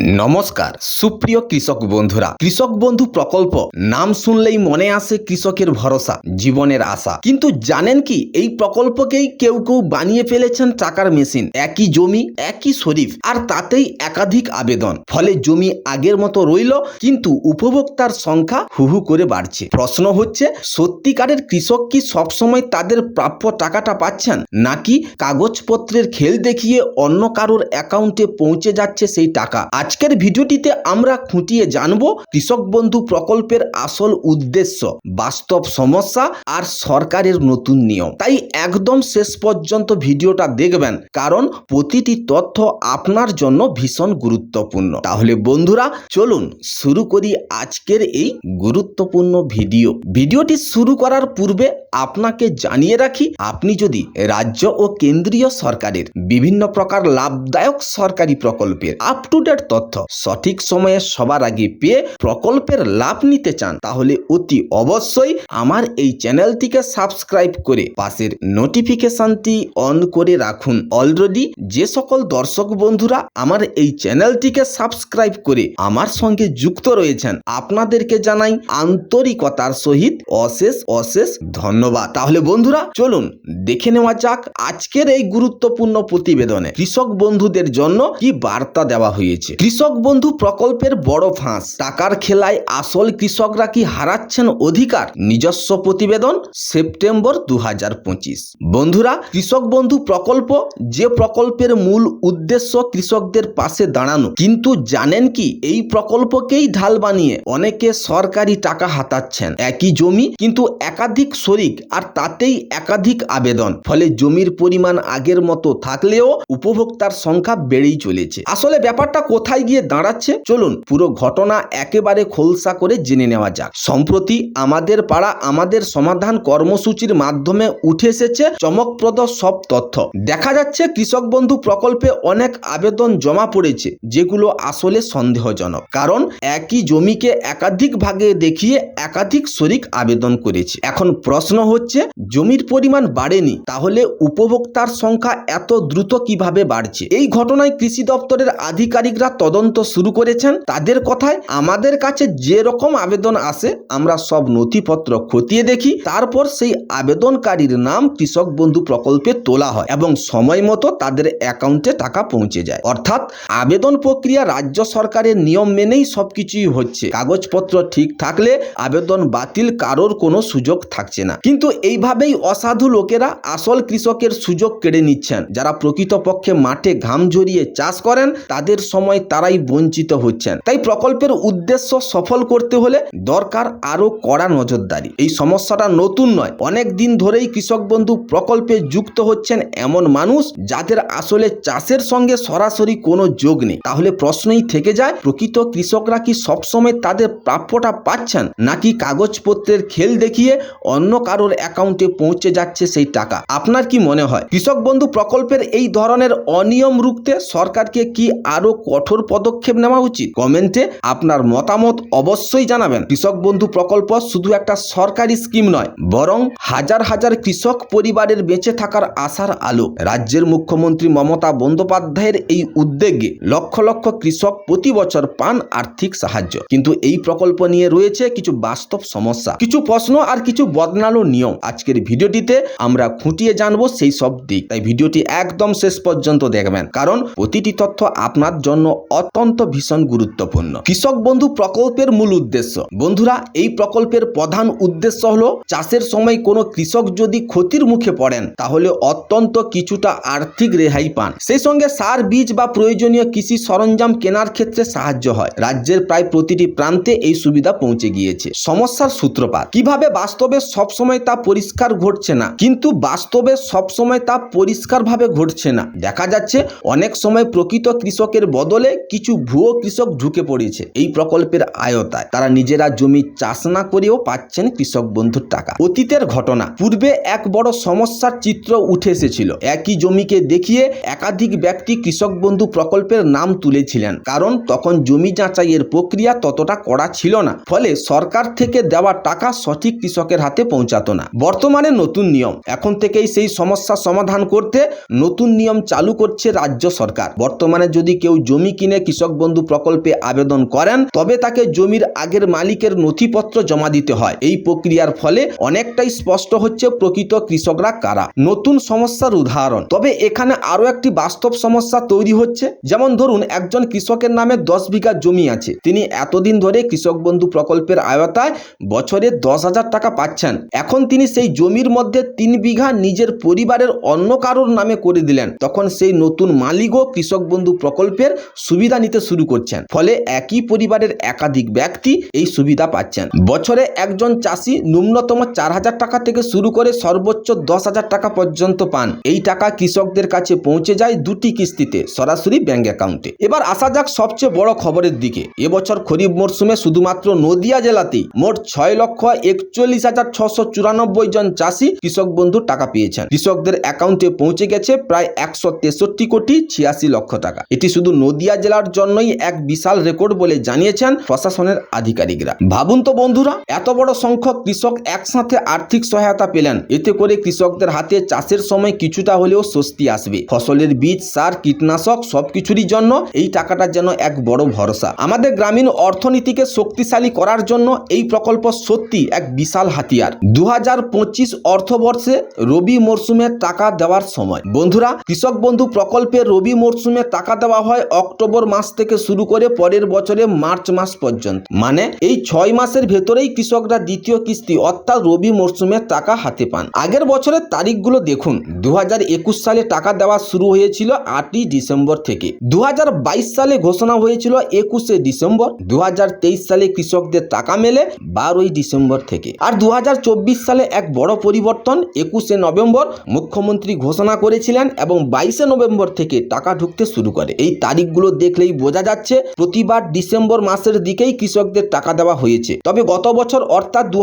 নমস্কার, সুপ্রিয় কৃষক বন্ধুরা। কৃষক বন্ধু প্রকল্প, নাম শুনলেই মনে আসে কৃষকের ভরসা, জীবনের আশা। কিন্তু জানেন কি, এই প্রকল্পকেই কেউ কেউ বানিয়ে ফেলেছেন টাকার মেশিন। একই জমি, একই শরীফ, আর তাতেই একাধিক আবেদন। ফলে জমি আগের মতো রইল, কিন্তু উপভোক্তার সংখ্যা হুহু করে বাড়ছে। প্রশ্ন হচ্ছে, সত্যিকারের কৃষক কি সবসময় তাদের প্রাপ্য টাকাটা পাচ্ছেন? নাকি কাগজপত্রের খেল দেখিয়ে অন্য কারোর অ্যাকাউন্টে পৌঁছে যাচ্ছে সেই টাকা? আজকের ভিডিওটিতে আমরা খুঁটিয়ে জানব কৃষক বন্ধু প্রকল্পের আসল উদ্দেশ্য, বাস্তব সমস্যা আর সরকারের নতুন নিয়ম। তাই একদম শেষ পর্যন্ত ভিডিওটা দেখবেন, কারণ প্রতিটি তথ্য আপনার জন্য ভীষণ গুরুত্বপূর্ণ। তাহলে বন্ধুরা, চলুন শুরু করি আজকের এই গুরুত্বপূর্ণ ভিডিও। ভিডিওটি শুরু করার পূর্বে আপনাকে জানিয়ে রাখি, আপনি যদি রাজ্য ও কেন্দ্রীয় সরকারের বিভিন্ন প্রকার লাভদায়ক সরকারি প্রকল্পের আপ টু ডেট তথ্য সঠিক সময়ে সবার আগে পেয়ে প্রকল্পের লাভ নিতে চান, তাহলে অতি অবশ্যই আমার এই চ্যানেলটিকে সাবস্ক্রাইব করে পাশের নোটিফিকেশনটি অন করে রাখুন। অলরেডি যে সকল দর্শক বন্ধুরা আমার এই চ্যানেলটিকে সাবস্ক্রাইব করে আমার সঙ্গে যুক্ত রয়েছেন, আপনাদেরকে জানাই আন্তরিকতার সহিত অশেষ অশেষ ধন্যবাদ। তাহলে বন্ধুরা, চলুন দেখে নেওয়া যাক আজকের এই গুরুত্বপূর্ণ প্রতিবেদনে কৃষক বন্ধুদের জন্য কি বার্তা দেওয়া হয়েছে। কৃষক বন্ধু প্রকল্পের বড় ফাঁস, টাকার খেলায় আসল কৃষকরা কি হারাচ্ছেন অধিকার? নিজস্ব প্রতিবেদন, সেপ্টেম্বর দু হাজার পঁচিশ। বন্ধুরা, কৃষক বন্ধু প্রকল্প যে প্রকল্পের মূল উদ্দেশ্য কৃষকদের পাশে দাঁড়ানো, কিন্তু জানেন কি এই প্রকল্পকেই ঢাল বানিয়ে অনেকে সরকারি টাকা হাতাচ্ছেন। একই জমি, কিন্তু একাধিক শরিক আর তাতেই একাধিক আবেদন। ফলে জমির পরিমাণ আগের মতো থাকলেও উপভোক্তার সংখ্যা বেড়েই চলেছে। আসলে ব্যাপারটা কোথায় গিয়ে দাঁড়াচ্ছে? চলুন পুরো ঘটনা একেবারে খোলসা করে জেনে নেওয়া যাক। সম্প্রতি আমাদের পাড়া আমাদের সমাধান কর্মসূচির মাধ্যমে উঠে এসেছে চমকপ্রদ সব তথ্য। দেখা যাচ্ছে কৃষক বন্ধু প্রকল্পে অনেক আবেদন জমা পড়েছে, যেগুলো আসলে সন্দেহজনক। কারণ একই জমিকে একাধিক ভাগে দেখিয়ে একাধিক শরিক আবেদন করেছে। এখন প্রশ্ন হচ্ছে, জমির পরিমাণ বাড়েনি, তাহলে উপভোক্তার সংখ্যা এত দ্রুত কীভাবে বাড়ছে? এই ঘটনায় কৃষি দপ্তরের আধিকারিকরা তদন্ত শুরু করেছেন। তাদের কথায় আমাদের কাছে যে রকম আবেদন আসে, আমরা সব নথিপত্র খতিয়ে দেখি। তারপর সেই আবেদনকারীর নাম কৃষক বন্ধু প্রকল্পে তোলা হয় এবং সময় মতো তাদের অ্যাকাউন্টে টাকা পৌঁছে যায়। অর্থাৎ আবেদন প্রক্রিয়া রাজ্য সরকারের নিয়ম মেনেই সবকিছুই হচ্ছে। কাগজপত্র ঠিক থাকলে আবেদন বাতিল কারোর কোনো সুযোগ থাকছে না। কিন্তু এইভাবেই অসাধু লোকেরা আসল কৃষকের সুযোগ কেড়ে নিচ্ছেন। যারা প্রকৃতপক্ষে মাঠে ঘাম ঝরিয়ে চাষ করেন, তাদের সময় তারাই বঞ্চিত হচ্ছেন। তাই প্রকল্পের উদ্দেশ্য সফল করতে হলে দরকার আরও কড়া নজরদারি। এই সমস্যাটা নতুন নয়। অনেক দিন ধরেই কৃষক বন্ধু প্রকল্পে যুক্ত হচ্ছেন এমন মানুষ যাদের আসলে চাষের সঙ্গে সরাসরি কোনো যোগ নেই। তাহলে প্রশ্নই থেকে যায়, প্রকৃত কৃষকরা কি সবসময় তাদের প্রাপ্যটা পাচ্ছেন? নাকি কাগজপত্রের খেল দেখিয়ে অন্য কারোর অ্যাকাউন্টে পৌঁছে যাচ্ছে সেই টাকা। আপনার কি মনে হয়? কৃষক বন্ধু প্রকল্পের এই ধরনের অনিয়ম রুখতে সরকারকে কি আরও কঠোর পদক্ষেপ নেওয়া উচিত? কমেন্টে আপনার মতামত অবশ্যই জানাবেন। কৃষক বন্ধু প্রকল্প শুধু একটা সরকারি স্কিম নয়, বরং হাজার হাজার কৃষক পরিবারের বেঁচে থাকার আশার আলো। রাজ্যের মুখ্যমন্ত্রী মমতা বন্দ্যোপাধ্যায়ের এই উদ্যোগে লক্ষ লক্ষ কৃষক প্রতি বছর পান আর্থিক সাহায্য। কিন্তু এই প্রকল্প নিয়ে রয়েছে কিছু বাস্তব সমস্যা, কিছু প্রশ্ন আর কিছু বদনালো নিয়ম। আজকের ভিডিওটিতে আমরা খুঁটিয়ে জানব সেই সব দিক। তাই ভিডিওটি একদম শেষ পর্যন্ত দেখবেন। কারণ প্রতিটি তথ্য আপনার জন্য অত্যন্ত ভীষণ গুরুত্বপূর্ণ। কৃষক বন্ধু প্রকল্পের মূল উদ্দেশ্য। বন্ধুরা, এই প্রকল্পের প্রধান উদ্দেশ্য হলো, চাষের সময় কোনো কৃষক যদি ক্ষতির মুখে পড়েন, তাহলে অত্যন্ত কিছুটা আর্থিক রেহাই পান। সেই সঙ্গে সার, বীজ বা প্রয়োজনীয় কৃষি সরঞ্জাম কেনার ক্ষেত্রে সাহায্য হয়। রাজ্যের প্রায় প্রতিটি প্রান্তে এই সুবিধা পৌঁছে গিয়েছে। সমস্যার সূত্রপাত। কীভাবে বাস্তবে সবসময় তা পরিষ্কার ঘটছে না, কিন্তু বাস্তবে সবসময় তা পরিষ্কারভাবে ঘটছে না। দেখা যাচ্ছে অনেক সময় প্রকৃত কৃষকের বদলে কিছু ভুয়ো কৃষক ঢুকে পড়েছে এই প্রকল্পের আয়তায়। তারা নিজেরা জমি চাষ না করেও পাচ্ছেন কৃষক বন্ধুর টাকা। অতীতের ঘটনা, পূর্বে এক বড় সমস্যার চিত্র উঠে এসেছিল। একই জমিকে দেখিয়ে একাধিক ব্যক্তি কৃষক বন্ধু প্রকল্পের নাম তুলেছিলেন, কারণ তখন জমি যাচাইয়ের প্রক্রিয়া ততটা কড়া ছিল না। ফলে সরকার থেকে দেওয়া টাকা সঠিক কৃষকের হাতে পৌঁছাতো। না। বর্তমানে নতুন নিয়ম। এখন থেকেই সেই সমস্যা সমাধান করতে নতুন নিয়ম চালু করছে রাজ্য সরকার। বর্তমানে যদি কেউ জমি কিনে কৃষক বন্ধু প্রকল্পে আবেদন করেন, তবে তাকে জমির আগের মালিকের নথিপত্র জমা দিতে হয়। এই প্রক্রিয়ার ফলে অনেকটাই স্পষ্ট হচ্ছে প্রকৃত কৃষকরা কারা। নতুন সমস্যার উদাহরণ। তবে এখানে আরও একটি বাস্তব সমস্যা তৈরি হচ্ছে। যেমন ধরুন, একজন কৃষকের নামে দশ বিঘা জমি আছে। তিনি এতদিন ধরে কৃষক বন্ধু প্রকল্পের আয়তায় বছরে দশ হাজার টাকা পাচ্ছেন। এখন তিনি সেই জমির মধ্যে তিন বিঘা নিজের পরিবারের অন্য কারোর নামে করে দিলেন। তখন সেই নতুন মালিকও কৃষক বন্ধু প্রকল্পের সুবিধা নিতে শুরু করছেন। ফলে একই পরিবারের একাধিক ব্যক্তি এই সুবিধা পাচ্ছেন। বছরে একজন চাষি ন্যূনতম চার হাজার টাকা থেকে শুরু করে সর্বোচ্চ দশ হাজার টাকা পর্যন্ত পান। এই টাকা কৃষকদের কাছে পৌঁছে যায় দুটি কিস্তিতে, সরাসরি ব্যাংক অ্যাকাউন্টে। এবার আসা যাক সবচেয়ে বড় খবরের দিকে। এবছর খরিফ মরশুমে শুধুমাত্র নদিয়া জেলাতেই মোট ছয় লক্ষ একচল্লিশ হাজার ছশো চুরানব্বই জন চাষি কৃষক বন্ধু টাকা পেয়েছেন। কৃষকদের অ্যাকাউন্টে পৌঁছে গেছে প্রায় একশো তেষট্টি কোটি ছিয়াশি লক্ষ টাকা। এটি শুধু নদিয়া জেলার জন্যই এক বিশাল রেকর্ড বলে জানিয়েছেন প্রশাসনের আধিকারিকরা। ভাবুন তো বন্ধুরা, এত বড় সংখ্যক কৃষক একসাথে আর্থিক সহায়তা পেলেন। এতে করে কৃষকদের হাতে চাষের সময় কিছুটা হলেও স্বস্তি আসবে। ফসলের বীজ, সার, কীটনাশক সবকিছুরই জন্য এই টাকাটা যেন এক বড় ভরসা। আমাদের গ্রামীণ অর্থনীতিকে শক্তিশালী করার জন্য এই প্রকল্প সত্যি এক বিশাল হাতিয়ার। দু হাজার পঁচিশ অর্থবর্ষে রবি মরশুমে টাকা দেওয়ার সময়। বন্ধুরা, কৃষক বন্ধু প্রকল্পে রবি মরশুমে টাকা দেওয়া হয় অক্টোবর মাস থেকে শুরু করে পরের বছরে মার্চ মাস পর্যন্ত। মানে এই ছয় মাসের ভেতরেই কৃষকরা দ্বিতীয় কিস্তি অর্থাৎ রবি মরশুমে টাকা হাতে পান। আগের বছরের তারিখগুলো দেখুন দু হাজার একুশ সালে টাকা দেওয়া শুরু হয়েছিল আটই ডিসেম্বর থেকে। দু হাজার বাইশ সালে ঘোষণা হয়েছিল একুশে ডিসেম্বর। দু হাজার তেইশ সালে কৃষকদের টাকা মেলে বারোই ডিসেম্বর থেকে। আর দু হাজার চব্বিশ সালে এক বড় পরিবর্তন, একুশে নভেম্বর মুখ্যমন্ত্রী ঘোষণা করেছিলেন এবং বাইশে নভেম্বর থেকে টাকা ঢুকতে শুরু করে। এই তারিখগুলো দেখলেই বোঝা যাচ্ছে প্রতিবার ডিসেম্বর মাসের দিকেই কৃষকদের টাকা দেওয়া হয়েছে। তবে গত বছর অর্থাৎ দু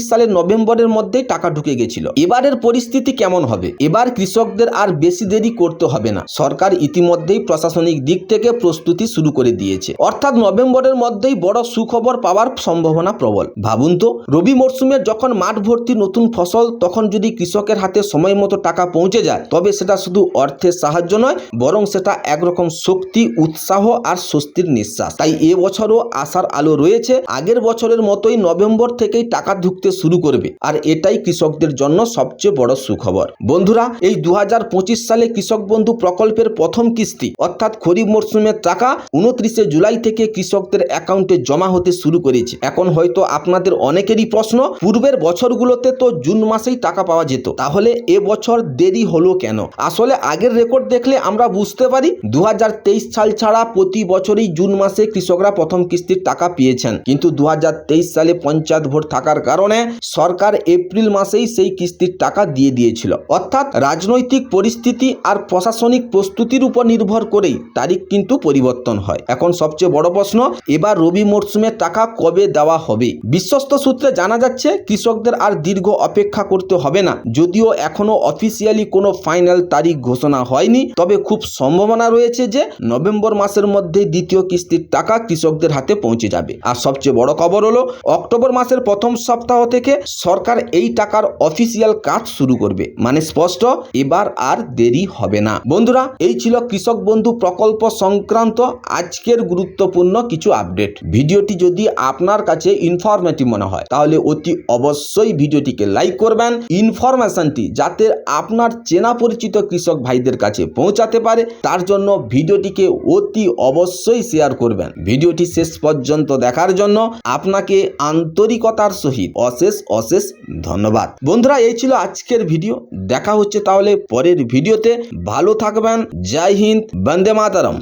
সালের নভেম্বরের মধ্যেই টাকা ঢুকে গেছিল। এবারের পরিস্থিতি কেমন হবে? এবার কৃষকদের আর বেশি দেরি করতে হবে না। সরকার ইতিমধ্যেই প্রশাসনিক দিক থেকে প্রস্তুতি শুরু করে দিয়েছে। অর্থাৎ নভেম্বরের মধ্যেই বড় সুখবর পাওয়ার সম্ভাবনা প্রবল। ভাবুন তো, রবি মরশুমে যখন মাঠ ভর্তি নতুন ফসল, তখন যদি কৃষকের হাতে সময় মতো টাকা পৌঁছে যায়, তবে সেটা শুধু অর্থের সাহায্য নয়, বরং সেটা একরকম শক্তি, উৎসাহ আর স্বস্তির নিঃশ্বাস। তাই এবছরও আশার আলো রয়েছে, আগের বছরের মতোই নভেম্বর থেকেই টাকা ঢুকতে শুরু করবে, আর এটাই কৃষকদের জন্য সবচেয়ে বড় সুখবর। বন্ধুরা, এই দু হাজার পঁচিশ সালে কৃষক বন্ধু প্রকল্পের প্রথম কিস্তি, অর্থাৎ খরিফ মরশুমের টাকা, উনত্রিশে জুলাই থেকে কৃষকদের অ্যাকাউন্টে জমা হতে শুরু করেছে। এখন হয়তো আপনাদের অনেকেরই প্রশ্ন, পূর্বের বছরগুলোতে তো জুন মাসেই টাকা পাওয়া যেত। তাহলে এ বছর দেরি হলো কেন? আসলে আগের রেকর্ড দেখলে আমরা বুঝতে পারি দু হাজার তেইশ সাল ছাড়া প্রতি বছরই জুন মাসে কৃষকরা প্রথম কিস্তির টাকা পেয়েছেন। কিন্তু দু হাজার তেইশ সালে পঞ্চায়েত ভোট থাকার কারণে সরকার এপ্রিল মাসেই সেই কিস্তির টাকা দিয়ে দিয়েছিল। অর্থাৎ রাজনৈতিক পরিস্থিতি আর প্রশাসনিক প্রস্তুতির উপর নির্ভর করেই তারিখ কিন্তু পরিবর্তন হয়। এখন সবচেয়ে বড় প্রশ্ন, এবার রবি মরশুমের টাকা কবে দেওয়া হবে? বিশ্বস্ত সূত্রে জানা যাচ্ছে, কৃষকদের আর দীর্ঘ অপেক্ষা করতে হবে না। যদিও এখনও অফিসিয়ালি কোনো ফাইনাল তারিখ ঘোষণা হয়নি, তবে খুব সম্ভাবনা রয়েছে যে নভেম্বর মাসের মধ্যে দ্বিতীয় কিস্তির টাকা কৃষকদের হাতে পৌঁছে যাবে। আর সবচেয়ে বড় খবর হলো, অক্টোবর মাসের প্রথম সপ্তাহ থেকে সরকার এই টাকার অফিসিয়াল কাজ শুরু করবে। মানে স্পষ্ট, এবার আর দেরি হবে না। বন্ধুরা, এই ছিল কৃষক বন্ধু প্রকল্প সংক্রান্ত আজকের গুরুত্বপূর্ণ কিছু আপডেট ভিডিওটি যদি আপনার কাছে ইনফরমেটিভ মনে হয়, তাহলে অতি অবশ্যই ভিডিওটিকে লাইক করবেন। ইনফরমেশনটি যাতে আপনার চেনা পরিচিত কৃষক ভাইদের কাছে পৌঁছাতে পারে, তার জন্য ভিডিওটিকে অতি অবশ্যই শেয়ার করবেন। ভিডিওটি শেষ পর্যন্ত দেখার জন্য আপনাকে আন্তরিকতার সহিত অশেষ অশেষ ধন্যবাদ। বন্ধুরা, এই ছিল আজকের ভিডিও। দেখা হচ্ছে তাহলে পরের ভিডিওতে। ভালো থাকবেন। জয় হিন্দ। বন্দে মাতারম।